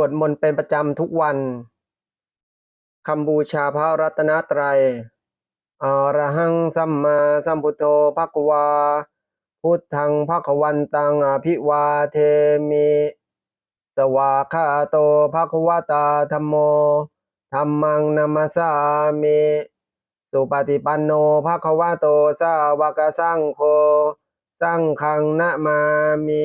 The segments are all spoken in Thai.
วดมนต์เป็นประจำทุกวันคำบูชาพระรัตนตรัยอระหังสัมมาสัมพุทโธภะคะวา พุทธังภะคะวันตังอภิวาเทมิ สวากขาโตภะคะวตาธัมโมธัมมังนัมมสสามิ สุปฏิปันโนภะคะวะโตสาวกสังโฆ สังฆังนะมามิ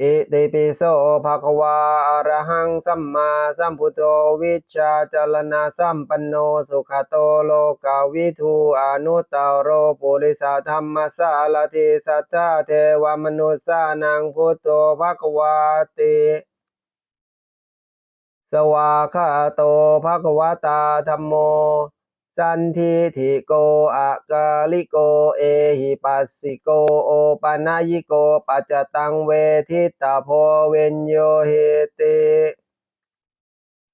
อิติปิโสภะคะวะอะระหังสัมมาสัมพุทโธวิชาจารณะสัมปันโนสุขโตโลกาวิทูอนุตตโรปุริสธรรมสารติสัทธาเทวมนุสานังพุทโธภะคะวาติสวากขาโตภะคะวตาธัมโม สันทิทิโกอะกาลิโก เอหิปัสสิโก โอปะนายิโก ปัจจตังเวทิตาโพเวนโยเหติ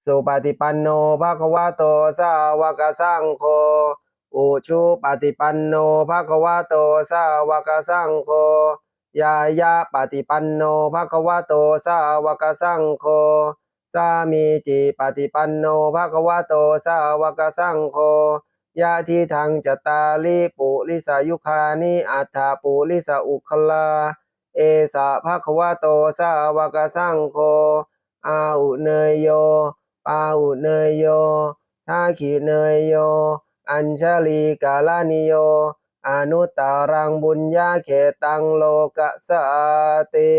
สุปฏิปันโนภะคะวะโต สาวกสังโฆ อุชุปฏิปันโนภะคะวะโต สาวกสังโฆ ยายาปฏิปันโนภะคะวะโต สาวกสังโฆ สามีจิปฏิปันโนภะคะวะโตสาวกสังโฆยะทิทังจตาลิปุริสายุคานิอัฏฐาปุริสอุคลา เอสะภะคะวะโตสาวกสังโฆอาอุเนยโยปาอุเนยโยทาขิเนยโย อัญชลีกาลานิโย อนุตตารังบุญญาเขตังโลกสาติ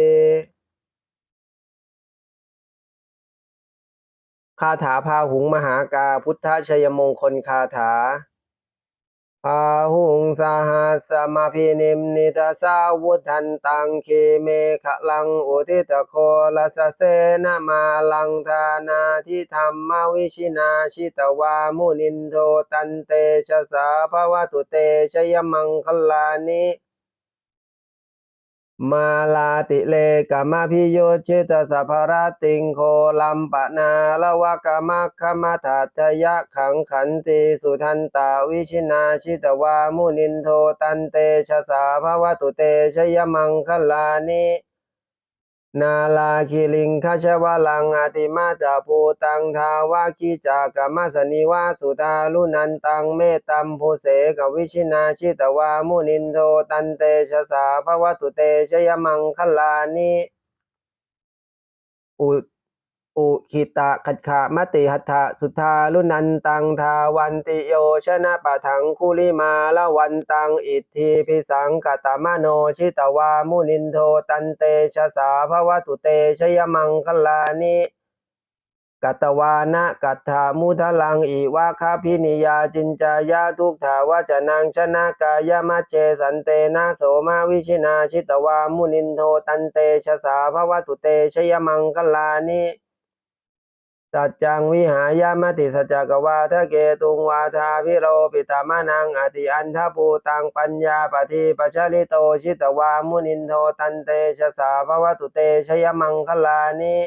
คาถาพาหุงมหากาพุทธชัยมงคลคาถาพาหุงสหัสมาพินิมนิตาสาวุธันตังเคเมขลังอุทิตโคลสสเสนามาลังทานาทิธรรมวิชินาชิตวามุนินโทตันเตชะสาภวตุเตชยมังคลานิ มาลาติเลกามาพิโยชิตสัพพรติงโคลัมปะนาละวะกามาคมาทัตยะขังขันติสุทันตาวิชินาชิตวามุนินโทตันเตชะสาภวตุเตชยมังคลานิ นาลาคิลิงคชวลังอติมาตาภูตังทาวาคิจากามาสนิวาสุตาลุนันตังเมตตัมภูเสกวิชินาชิตวามุนินโทตันเตชะสาภวตุเตชยมังคลานิอุ อุคิตะขัดขามติหัตถะสุทาลุนันตังทาวันติโยชนะปะถังคุลิมาละวันตังอิทธิพิสังกตมโนชิตวามุนินโทตันเตชะสาภวตุเตชยมังคลานิกัตวานะกัตถามุทลังอิวาคาพินิยาจินจายาทุกถาวาจนังชนะกายมัจเจสันเตนะโสมาวิชินาชิตวามุนินโทตันเตชะสาภวตุเตชยมังคลานิ สัจจังวิหายามติสัจจกวาทะเกตุงวาทาพิโรปิตามานังอติอันทภูตังปัญญาปฏิปัชลิโตชิตวามุนินโทตันเตชะสาภวตุเตชยมังคลานิ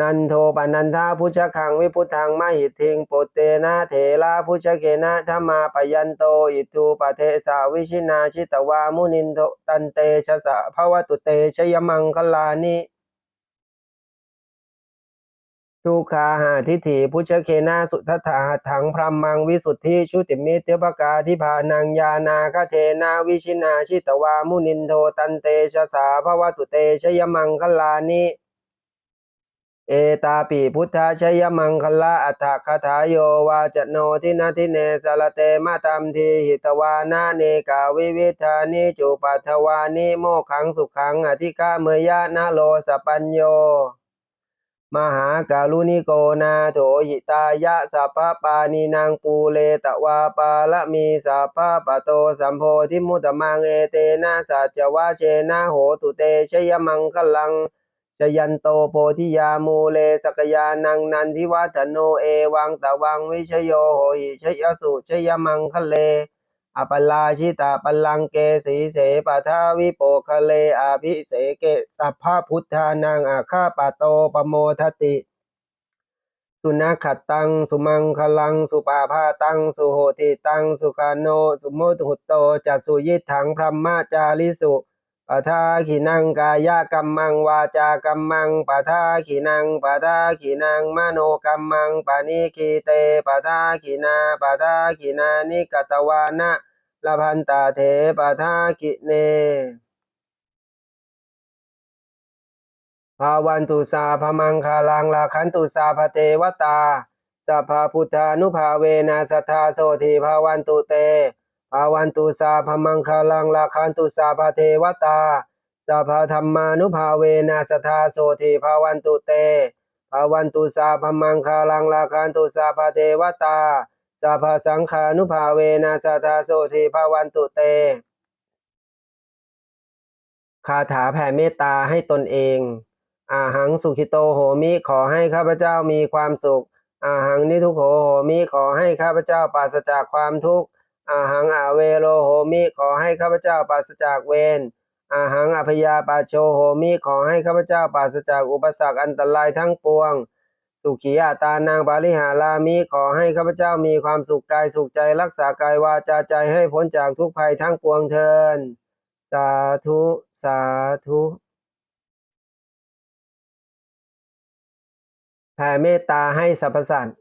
นันโทปนันทาพุชคังวิพุทังมหิทิงปุตเตนะเถระพุชเกนะธรรมาปยันโตอิทูปเทสาวิชินาชิตวามุนินโทตันเตชะสาภวตุเตชยมังคลานิ ทุกาหาทิฏฐิพุชเคนะสุทัฐาถังพรหมังวิสุทธิชุติมิเตปกาทิพานังยานาคเทนาวิชินาชิตวามุนินโทตันเตชะสาภวตุเตชยมังคลานิเอตาปิพุทธชยมังคลาอัฏฐคถาโยวาจโนทินาทิเนสลเตมาตัมทีหิตวานาเนกาวิวิธานิจุปัทวานิโมขังสุขังอธิกาเมยะนาโลสปัญโย มหาการุณิโกนาโถหิตายะสัพพปานีนางปูเลตวาปาละมีสัพพปโตสัมโพธิมุตมังเอเตนะสัจวะเชนะโหตุเตชยมังคลังชยันโตโพธิยามูเลสกยานังนันทิวัฒโนเอวังตะวังวิชโยโหหิชยสุชยมังคะเล อปลาชิตาปลังเกสีเสปทาวิโปคะเลอาภิเสเกสัพพะพุทธานังอาคาปโตปโมทติ สุนัขขัดตัง สุมังคลัง สุปาพาตัง สุโหติตัง สุกาโน สุโมตุหุตโตจัสสุยิถังพรหมจาริสุ ปทาขินังกายกัมมังวาจากัมมังปทาขินังปทาขินังมโนกัมมังปานิคีเตปทาขินาปทาขินานิกตวานะลพันตาเถปทาขิเนภาวันตุสาพมังคาลังลาคันตุสาพเทวตาสัพพพุทธานุภาเวนะสัทธาโสธีภาวันตุเต ภาวันตุสาพมังคลังลาคันตุสาพเทวตาสัพธรรมานุภาเวนะสัทธาโสธีภาวันตุเตภาวันตุสาพมังคลังลาคันตุสาพเทวตาสัพสังฆานุภาเวนะสัทธาโสธีภาวันตุเต คาถาแผ่เมตตาให้ตนเองอาหังสุขิโตโหมิขอให้ข้าพเจ้ามีความสุขอาหังนิทุโขโหมิขอให้ข้าพเจ้าปราศจากความทุกข์ อาหังอาเวโลโหมิขอให้ข้าพเจ้าปราศจากเวรอาหังอภยาปาโชโหมิขอให้ข้าพเจ้าปราศจากอุปสรรคอันตรายทั้งปวง สุขีอาตานางบาลิหารามิขอให้ข้าพเจ้ามีความสุขกายสุขใจรักษากายวาจาใจให้พ้นจากทุกภัยทั้งปวงเทินสาธุ สาธุแผ่เมตตาให้สรรพสัตว์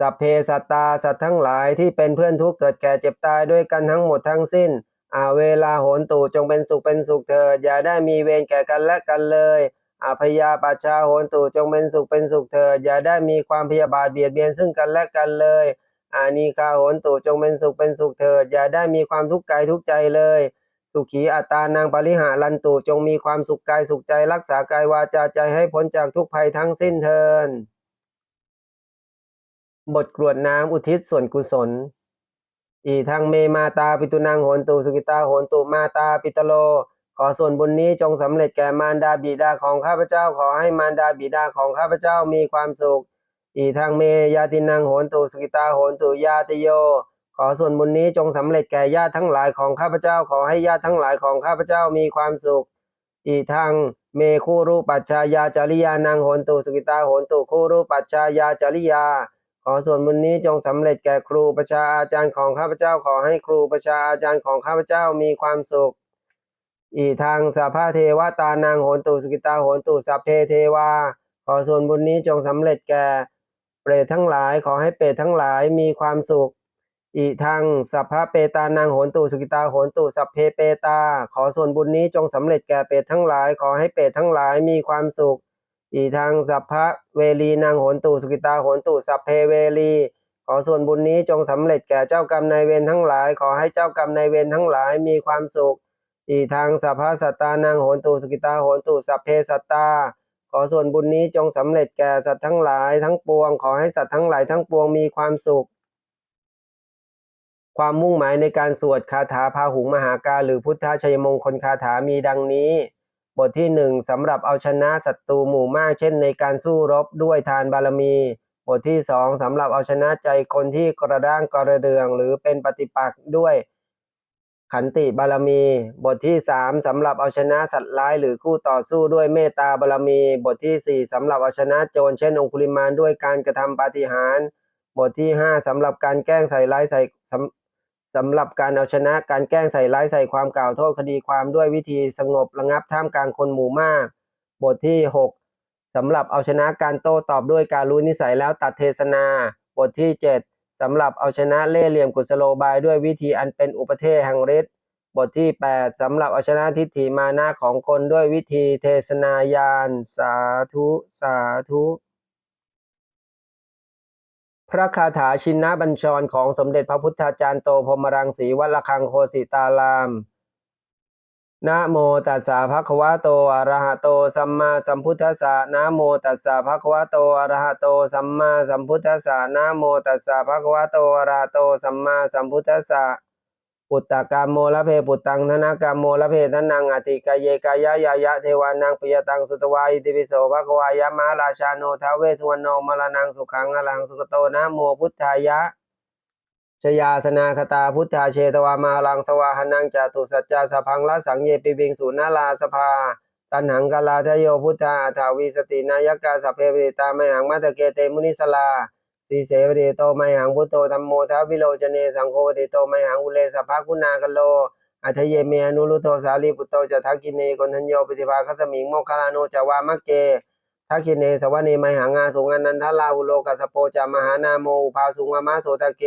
สัพเพสัตตาสัตว์ทั้งหลายที่เป็นเพื่อนทุกข์เกิดแก่เจ็บตายด้วยกันทั้งหมดทั้งสิ้นอาเวลาโหนตูจงเป็นสุขเป็นสุขเถิดอย่าได้มีเวรแก่กันและกันเลยอาพยาปัชชาโหนตูจงเป็นสุขเป็นสุขเถิดอย่าได้มีความพยาบาทเบียดเบียนซึ่งกันและกันเลยอานีคาโหนตูจงเป็นสุขเป็นสุขเถิดอย่าได้มีความทุกข์กายทุกใจเลย สุขีอัตตานางปริหารันตุจงมีความสุขกายสุขใจรักษากายวาจาใจให้พ้นจากทุกภัยทั้งสิ้นเทิน บทกรวดน้ำอุทิศส่วนกุศล อีทางเมมาตาปิตุนางโหนตุสุกิตาโหนตุมาตาปิตโล ขอส่วนบุญนี้จงสำเร็จแก่มารดาบิดาของข้าพเจ้าขอให้มารดาบิดาของข้าพเจ้ามีความสุข อีทางเมยาตินางโหนตุสุกิตาโหนตุยาติโย ขอส่วนบุญนี้จงสำเร็จแก่ญาติทั้งหลายของข้าพเจ้าขอให้ญาติทั้งหลายของข้าพเจ้ามีความสุข อีทางเมคู่รูปัจชายาจาริยานางโหนตุสุกิตาโหนตุคู่รูปัจชายาจาริยา ขอส่วนบุญนี้จงสำเร็จแก่ครูประชาอาจารย์ของข้าพเจ้าขอให้ครูประชาอาจารย์ของข้าพเจ้ามีความสุข อีทางสัพพะเทวตานางโหนตุสกิตาโหนตุสัพเพเทวา ขอส่วนบุญนี้จงสำเร็จแก่เปรตทั้งหลายขอให้เปรตทั้งหลายมีความสุขอีทางสัพพะเปตานางโหนตุสุกิตาโหนตุสัพเพเปตา ขอส่วนบุญนี้จงสำเร็จแก่เปรตทั้งหลาย ขอให้เปรตทั้งหลายมีความสุข อีทางสัพพะเวลีนางโหนตุสุกิตาโหนตุสัพเพเวลี ขอส่วนบุญนี้จงสำเร็จแก่เจ้ากรรมนายเวรทั้งหลาย ขอให้เจ้ากรรมนายเวรทั้งหลายมีความสุข อีทางสัพพะสัตตานางโหนตุสุกิตาโหนตุสัพเพสัตตา ขอส่วนบุญนี้จงสำเร็จแก่สัตว์ทั้งหลายทั้งปวง ขอให้สัตว์ทั้งหลายทั้งปวงมีความสุข ความมุ่งหมายในการสวดคาถาพาหุงมหากาหรือพุทธชัยมงคลคาถามีดังนี้ บทที่หนึ่งสำหรับเอาชนะศัตรูหมู่มาก เช่น ในการสู้รบด้วยทานบารมี บทที่สองสำหรับเอาชนะใจคนที่กระด้างกระเดือง หรือเป็นปฏิปักษ์ด้วย ขันติบารมี บทที่สามสำหรับเอาชนะสัตว์ร้ายหรือคู่ต่อสู้ด้วยเมตตาบารมี บทที่สี่สำหรับเอาชนะโจรเช่นองคุลิมานด้วยการกระทำปาฏิหาริย์บทที่ห้าสำหรับการแกล้งใส่ร้ายใส่ สำหรับการเอาชนะการแกล้งใส่ร้ายใส่ความกล่าวโทษคดีความด้วยวิธีสงบระงับท่ามกลางคนหมู่มาก บทที่หกสำหรับเอาชนะการโต้ตอบด้วยการรู้นิสัยแล้วตัดเทศนา บทที่เจ็ดสำหรับเอาชนะเล่ห์เหลี่ยมกุศโลบายด้วยวิธีอันเป็นอุปเทศแห่งฤทธิ์บทที่ 8สำหรับเอาชนะทิฏฐิมานะของคนด้วยวิธีเทศนายานสาธุ สาธุ พระคาถาชินนบัญชรของสมเด็จพระพุทธาจารย์โตพรหมรังสีวัดระฆังโคสิตารามนะโมตัสสะภะคะวะโตอะระหะโตสัมมาสัมพุทธัสสะนะโมตัสสะภะคะวะโตอะระหะโตสัมมาสัมพุทธัสสะนะโมตัสสะภะคะวะโตอะระหะโตสัมมาสัมพุทธัสสะ ปุตตะกามโมละเพปุตตังธนากามโมละเพทนังอติกายเยกายะยายะเทวานังปิยตังสุตวาอิติปิโสภะควายะมหาราชาโนทาเวสวรรณโนมรณังสุขังอลังสุขโตนะโมพุทธายะชยาสนาคตาพุทธาเชตวามาลังสวาหนังจตุสัจจาสพังละสังเยปิบิงสุนาลาสภา ตันหังกาลาทโยพุทธาอัฏฐาวิสตินายกาสเพปิตาไมหังมัตเกเตมุนิสลา สีเสวเดโตไมหังพุทโธธรรมโมทาวิโลจเนสังโฆวเดโตไมหังอุเลสภาคุณากโล อัทเยเมอนุรุโทสาลีปุตโตจะทักกินเนกนทัญโยปฏิภาคสมิงโมคคลาโนจาวามะเกทักขิเนสวเนไมหังอาสุงอนันทลาอุโลกัสโปจามหานาโมอุภาสุงอามาโสตะเก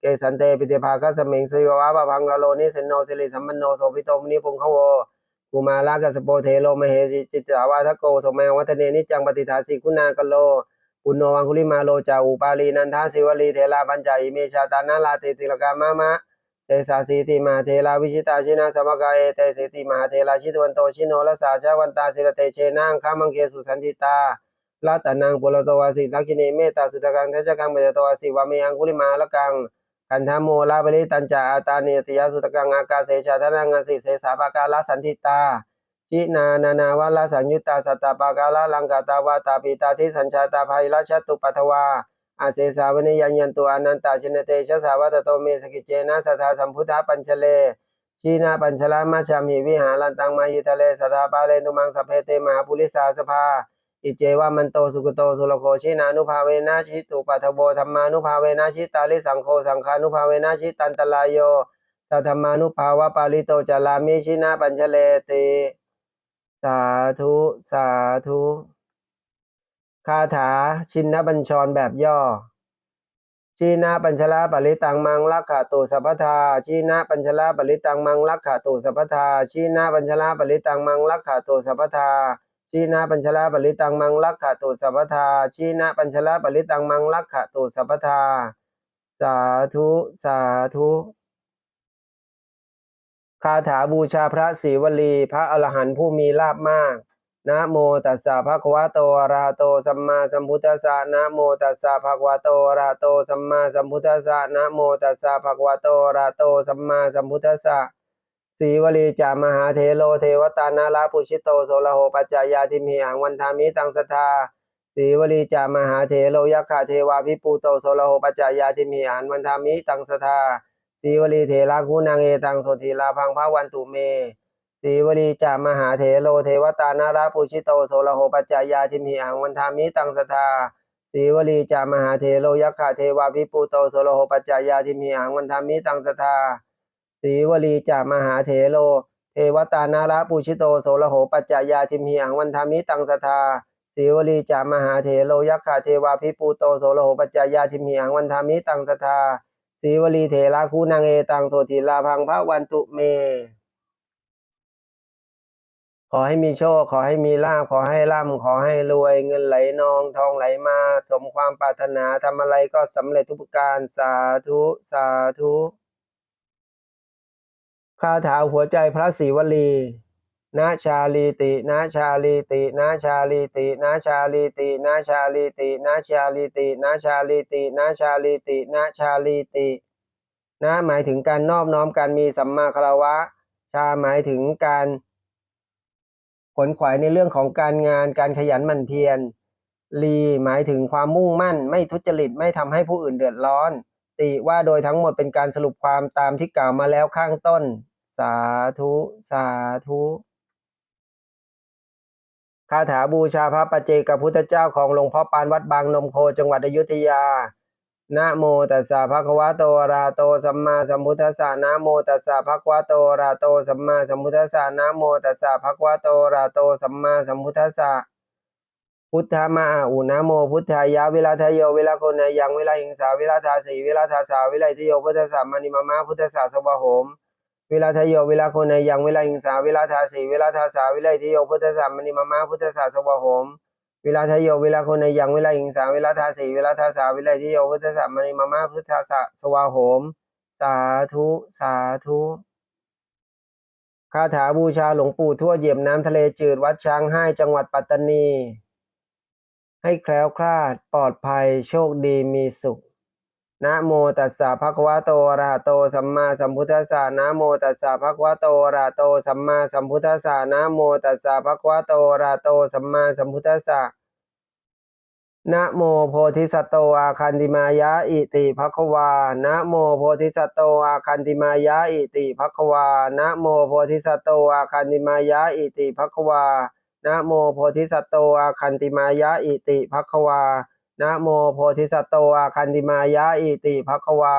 เกสันเตปิติภาคสมิงสุยวะปะพังกะโลนิสินโนสิริสัมปันโนโสภิโตมนิพุงขโวกุมาลากัสโปเทโลมเหสิจิตตาวาทโกสมัยวัฒเนนิจังปฏิทาสิคุณากโล ปุณโนวังคุลิมาโลจาอุปาลีนันทาสิวลีเทลาปัญจอิเมชาตานาลาติติลกามามะเตสาสีติมาเทลาวิชิตาชินาสมกายเตสิติมาเทลาชิตวันโตชิโนละสาชาวันตาสิรเตเชนังข้ามังเกสุสันติตาลาตานังปุรตวาสิทักขิเนเมตตาสุตกังเทชกังเมตโตวาสิวามีอังคุลิมาละกังคันธโมลาบริตัญจาอาตาเนติยาสุตกังอากาเสชาทนังสิเสสาปากาลสันติตา จินานานาวาลสัญยุตตาสัตตปากาลลังกาตาวาตาปิตาทิสัญชาตาภัยราชตุปัทวาอาเสสาวนิยังยันตุอนันตาชินเตชะสาวัตโตเมสกิเจนะสัทธาสัมพุทธาปัญชเลชีนาปัญชลามาชามิวิหารันตังมายิทะเลสัทธาปาเลนุมังสเพเตมหาปุริสาสภาอิเจวามันโตสุกโตสุลโคชินานุภาเวนะชิตุปัทโบธรรมานุภาเวนะชิตาลิสังโฆสังฆานุภาเวนะชิตันตลายโยสัทธรรมานุภาวะปาลิโตจารามิชินาปัญชเลติ สาธุ สาธุ คาถาชินนบัญชรแบบย่อ ชีนาปัญชลาปริตังมังลักขตุสัพพทา ชีนาปัญชลาปริตังมังลักขตุสัพพทา ชีนาปัญชลาปริตังมังลักขตุสัพพทาชีนาปัญชลาปริตังมังลักขตุสัพพทา ชีนาปัญชลาปริตังมังลักขตุสัพพทา สาธุ สาธุ คาถาบูชาพระศรีวลี พระอรหันต์ผู้มีลาภมาก นะโมตัสสะภะคะวะโตอะระหะโตสัมมาสัมพุทธัสสะนะโมตัสสะภะคะวะโตอะระหะโตสัมมาสัมพุทธัสสะนะโมตัสสะภะคะวะโตอะระหะโตสัมมาสัมพุทธัสสะสีวลีจามหาเทโลเทวตานาลาปุชิโตโสละโหปัจจายาทิมหิอังวันทามิตังสทธาสีวลีจามหาเทโลยักขะเทวาภิปูโตโสละโหปัจจายาทิมหิอันวันทามิตังสทธา สีวลีเทระคุณังเอตังโสธีลาพังพระวันตุเมสีวลีจามหาเถโลเทวตานาราปุชิโตโสระโหปัจจายาทิมหิอังวันทามิตังสทาสีวลีจามหาเถโลยักขะเทวาภิปูโตโสระโหปัจจายาทิมหิอังวันทามิตังสทาสีวลีจามหาเถโลเทวตานาราปุชิโตโสระโหปัจจายาทิมหิอังวันทามิตังสทาสีวลีจามหาเถโลยักขะเทวาภิปูโตโสระโหปัจจายาทิมหิอังวันทามิตังสทา สีวลีเถระคูนางเอตังโสธีลาพังพระวันตุเม ขอให้มีโชค ขอให้มีลาภขอให้ร่ำขอให้รวยเงินไหลนองทองไหลมา สมความปรารถนาทำอะไรก็สำเร็จทุกประการสาธุสาธุคาถาหัวใจพระศรีวลี นาชาลีตินาชาลีตินาชาลีตินาชาลีตินาชาลีตินาชาลีตินาชาลีตินาชาลีตินาชาลีตินะหมายถึงการนอบน้อมการมีสัมมาคารวะ ชาหมายถึงการขนขวายในเรื่องของการงานการขยันหมั่นเพียรลีหมายถึงความมุ่งมั่น ไม่ทุจริตไม่ทำให้ผู้อื่นเดือดร้อน ติว่าโดยทั้งหมดเป็นการสรุปความตามที่กล่าวมาแล้วข้างต้น สาธุ สาธุ คาถาบูชาพระปัจเจกพุทธเจ้าของหลวงพ่อปานวัดบางนมโคจังหวัดอยุธยานะโมตัสสะภะคะวะโตอะระหะโตสัมมาสัมพุทธัสสะนะโมตัสสะภะคะวะโตอะระหะโตสัมมาสัมพุทธัสสะนะโมตัสสะภะคะวะโตอะระหะโตสัมมาสัมพุทธัสสะพุทธามาอุนะโมพุทธายะเวลาทะโยเวลาคนายยังเวลาหิงสาเวลาทาสีเวลาทาสาเวลาทะโยพุทธสสะมานิมามะพุทธสสะสวะโหม เวลาทะโยเวลาโคนายยังเวลาหิงสาเวลาทาสีเวลาทาสาเวลาทะโยพุทธสสะมานิมามะพุทธสสะสวะโหมเวลาทะโยเวลาคนในยังเวลาหิงสาเวลาทาสีเวลาทาสาเวลาที่โยพุทธสัมมานิมามาพุทธสะสวาโหม สาธุสาธุคาถาบูชาหลวงปู่ทั่วเหยียบน้ำทะเลจืดวัดช้างให้จังหวัดปัตตานี ให้แคล้วคลาดปลอดภัยโชคดีมีสุข นะโมตัสสะภะคะวะโตอะระหะโตสัมมาสัมพุทธัสสะนะโมตัสสะภะคะวะโตอะระหะโตสัมมาสัมพุทธัสสะนะโมตัสสะภะคะวะโตอะระหะโตสัมมาสัมพุทธัสสะนะโมโพธิสัตโตอาคันติมายะอิติภควานะโมโพธิสัตโตอาคันติมายะอิติภควานะโมโพธิสัตโตอาคันติมายะอิติภควานะโมโพธิสัตโตอาคันติมายะอิติภควา นะโมโพธิสัตโตอาคันติมายะอิติภควา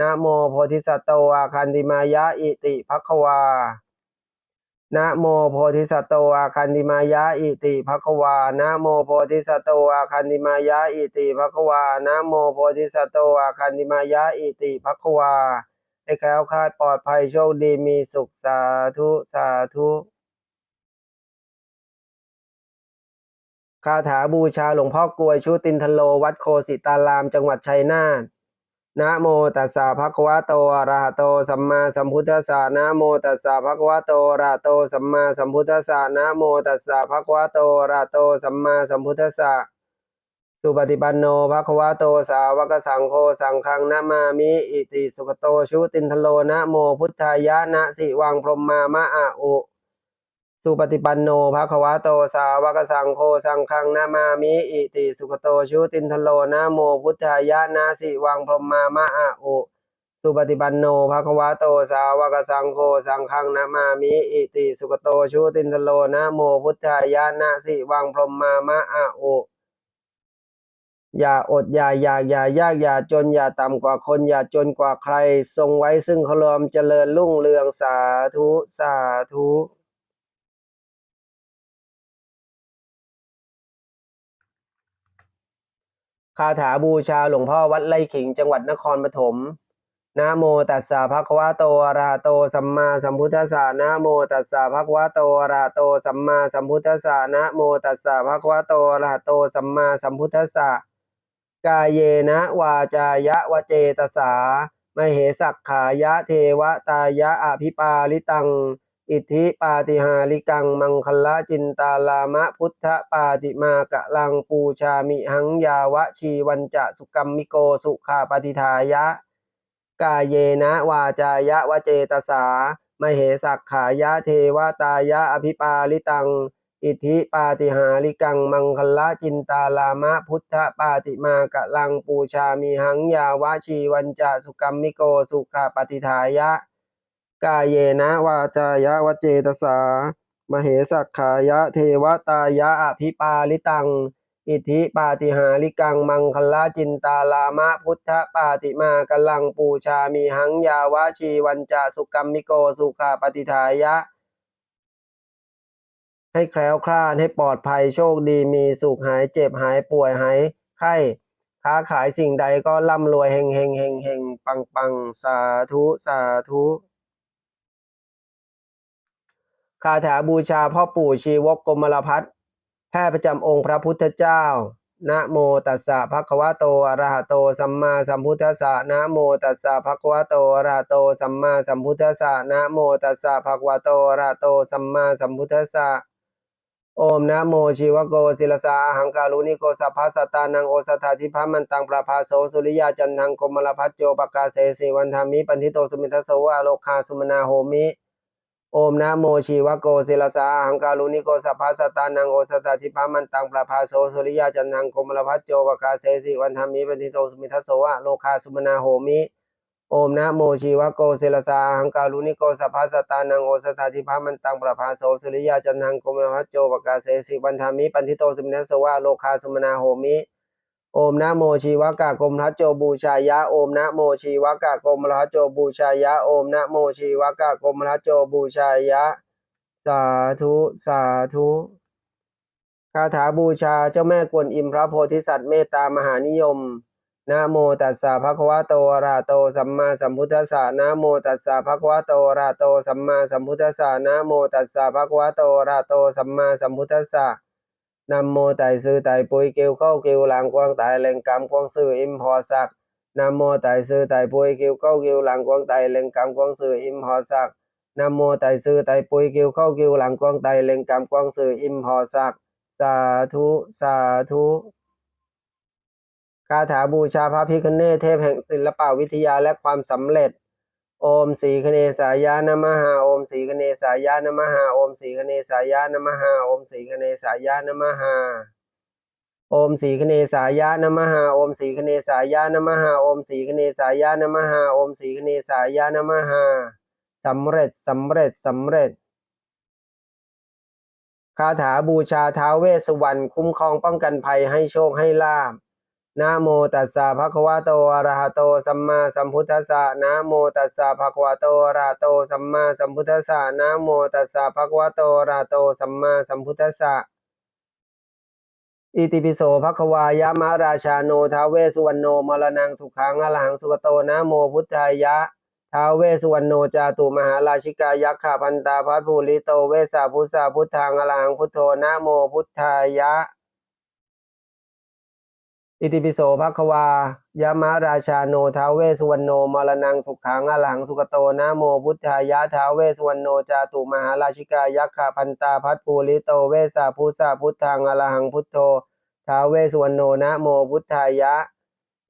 นะโมโพธิสัตโตอาคันติมายะอิติภควานะโมโพธิสัตโตอาคันติมายะอิติภควานะโมโพธิสัตโตอาคันติมายะอิติภควานะโมโพธิสัตโตอาคันติมายะอิติภควาให้แคล้วคลาดปลอดภัยโชคดีมีสุขสาธุสาธุ คาถาบูชาหลวงพ่อกลวยชุตินทโล วัดโคสิตาราม จังหวัดชัยนาทนะโมตัสสะภะคะวะโตอะระหะโต สัมมาสัมพุทธัสสะนะโมตัสสะภะคะวะโตอะระหะโต สัมมาสัมพุทธัสสะนะโมตัสสะภะคะวะโตอะระหะโต สัมมาสัมพุทธัสสะ สุปฏิปันโนภะคะวะโต สาวกสังโฆ สังฆังนะมามิ อิติสุขโต ชุตินทโล นะโมพุทธายะ นะสิวังพรหมามะอะอุ สุปฏิปันโนภะคะวะโตสาวกสังโฆสังฆังนามามิอิติสุขโตชุตินทโลนะโมพุทธายะนาสิวังพรหมามะอะอุสุปฏิปันโนภะคะวะโตสาวกสังโฆสังฆังนามามิอิติสุขโตชุตินทโลนะโมพุทธายะนาสิวังพรหมามะอะอุอย่าอดอย่าอยากอย่ายากอย่าจนอย่าต่ำกว่าคนอย่าจนกว่าใคร ทรงไว้ซึ่งขลอมเจริญรุ่งเรืองสาธุสาธุ คาถาบูชาหลวงพ่อวัดไร่ขิงจังหวัดนครปฐมนะโมตัสสะภะคะวะโตอะระหะโตสัมมาสัมพุทธัสสะนะโมตัสสะภะคะวะโตอะระหะโตสัมมาสัมพุทธัสสะนะโมตัสสะภะคะวะโตอะระหะโตสัมมาสัมพุทธัสสะกายเยนะวาจายะวเจตสามเหสักขายะเทวตายะอภิปาลิตัง อิทธิปาติหาริกังมังคละจินตาลามะพุทธปาติมากะลังปูชามิหังยาวะชีวันจะสุกัมมิโกสุขาปฏิทายะ กาเยนะวาจายะวเจตสามเหสักขายะเทวตายะอภิปาลิตัง อิทธิปาติหาริกังมังคละจินตาลามะพุทธปาติมากะลังปูชามิหังยาวะชีวันจะสุกัมมิโกสุขาปฏิทายะ กายเยนะวาจายะวเจตสามเหสักขายะเทวตายะอภิปาลิตัง อิทิปาติหาริกังมังคลาจินตาลามะพุทธปาติมากลังปูชามีหังยาวะชีวันจาสุกัมมิโกสุขาปฏิทายะ ให้แคล้วคลาดให้ปลอดภัยโชคดีมีสุขหายเจ็บหายป่วยหายไข้ค้าขายสิ่งใดก็ร่ำรวยเฮงเฮงเฮงเฮงปังปังสาธุ สาธุ คาถาบูชาพ่อปู่ชีวกกมลพัฒแพทย์ประจำองค์พระพุทธเจ้า นะโมตัสสะภะคะวะโตอะระหะโต สัมมาสัมพุทธัสสะ นะโมตัสสะภะคะวะโตอะระหะโต สัมมาสัมพุทธัสสะ นะโมตัสสะภะคะวะโตอะระหะโต สัมมาสัมพุทธัสสะโอมนะโมชีวโกศิลสาอหังการุณิโกสัพพะสตานังโอสถาธิพามันตังประภาโสสุริยาจันทังกมลพัจโจปกาเสสิวันธามิปันทิโตสุมิทัสสวะโลคาสุมนาโหมิ โอมนะโมชีวโกศิลสาหังการุณิโกสัพพะสตตานังโอสถาธิพามันตังประภาโสสุริยาจันทังกมลพัจโจปกาเสสิวันธามิปันทิโตสุมิทัสสวะโลคาสุมนาโหมิโอมนะโมชีวโกเซลสาหังการุณิโกสัพพะสตานังโอสถาธิพามันตังประภาโสสุริยาจันทังกมลพัจโจปกาเสสิวันธามิปันทิโตสุมิทัสสวะโลคาสุมนาโหมิ โอมนะโมชีวกะกมทัจโจบูชายะโอมนะโมชีวกะกมทัจโจบูชายะโอมนะโมชีวกะกมทัจโจบูชายะ สาธุสาธุคาถาบูชาเจ้าแม่กวนอิมพระโพธิสัตว์เมตตามหานิยมนะโมตัสสะภะคะวะโตอะระหะโตสัมมาสัมพุทธัสสะนะโมตัสสะภะคะวะโตอะระหะโตสัมมาสัมพุทธัสสะนะโมตัสสะภะคะวะโตอะระหะโตสัมมาสัมพุทธัสสะ นะโมไต่ซื้อไตปุยเกิวเข้าเกิวหลังกวางไต่แหล่งกำกวางซื่ออิมพอสักนะโมไต่ซื้อไตปุยเกิวเข้าเกิวหลังกวางไต่แหล่งกำกวางซื่ออิมพอสักนะโมไต่ซื้อไตปุยเกิวเข้าเกิวหลังกวางไต่แหล่งกำกวางซื่ออิมพอสักสาธุสาธุคาถาบูชาพระพิคเนศเทพแห่งศิลปวิทยาและความสำเร็จ โอมสีคเนสายานมหาโอมสีคเนสายานมหาโอมสีคเนสายานมหาโอมสีคเนสายานมหาโอมสีคเนสายะนะมหาโอมสีคเนสายะนะมหาโอมสีคเนสายะนะมหาโอมสีคเนสายะนมหาสำเร็จสำเร็จสำเร็จคาถาบูชาท้าวเวสสุวรรณคุ้มครองป้องกันภัยให้โชคให้ลาบ นะโมตัสสะภะคะวะโตอะระหะโตสัมมาสัมพุทธัสสะนะโมตัสสะภะคะวะโตอะระหะโตสัมมาสัมพุทธัสสะนะโมตัสสะภะคะวะโตอะระหะโตสัมมาสัมพุทธัสสะอิติปิโสภะคะวายะมะราชาโนท้าเวสุวรรณโนมรณังสุขังอรหังสุกโตนะโมพุทธายะท้าเวสุวรรณโนจาตุมหาราชิกายักขะพันตาพัทภูริโตเวสาพุทธาพุทธังอรหังพุทโธนะโมพุทธายะ อิติปิโสภควายามะราชาโนท้าเวสุวรรณโนมรณังสุขังอรหังสุกโตนะโมพุทธายะท้าเวสุวรรณโนจาตุมหาราชิกายักขะพันตาพัทภูริโตเวสาพุทธาพุทธังอรหังพุทโธท้าเวสุวรรณโนนะโมพุทธายะ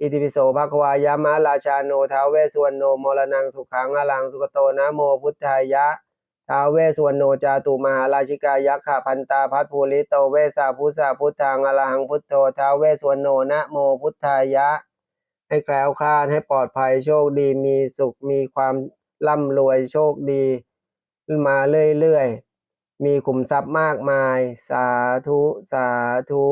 อิติปิโสภควายามะราชาโนท้าเวสุวรรณโนมรณังสุขังอรหังสุกโตนะโมพุทธายะ ทาวเวสวรโนจาตุมหาราชิกายักขะพันตาพัทภูริโตเวสาพุทธาพุทธังอรหังพุทโธทาวเวสวรโนนะโมพุทธายะ ให้แคล้วคลาดให้ปลอดภัยโชคดีมีสุขมีความร่ำรวยโชคดีมาเรื่อยๆ มีขุมทรัพย์มากมาย สาธุสาธุ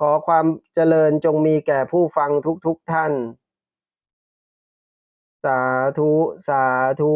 ขอความเจริญจงมีแก่ผู้ฟังทุกๆทท่าน สาธุสาธุ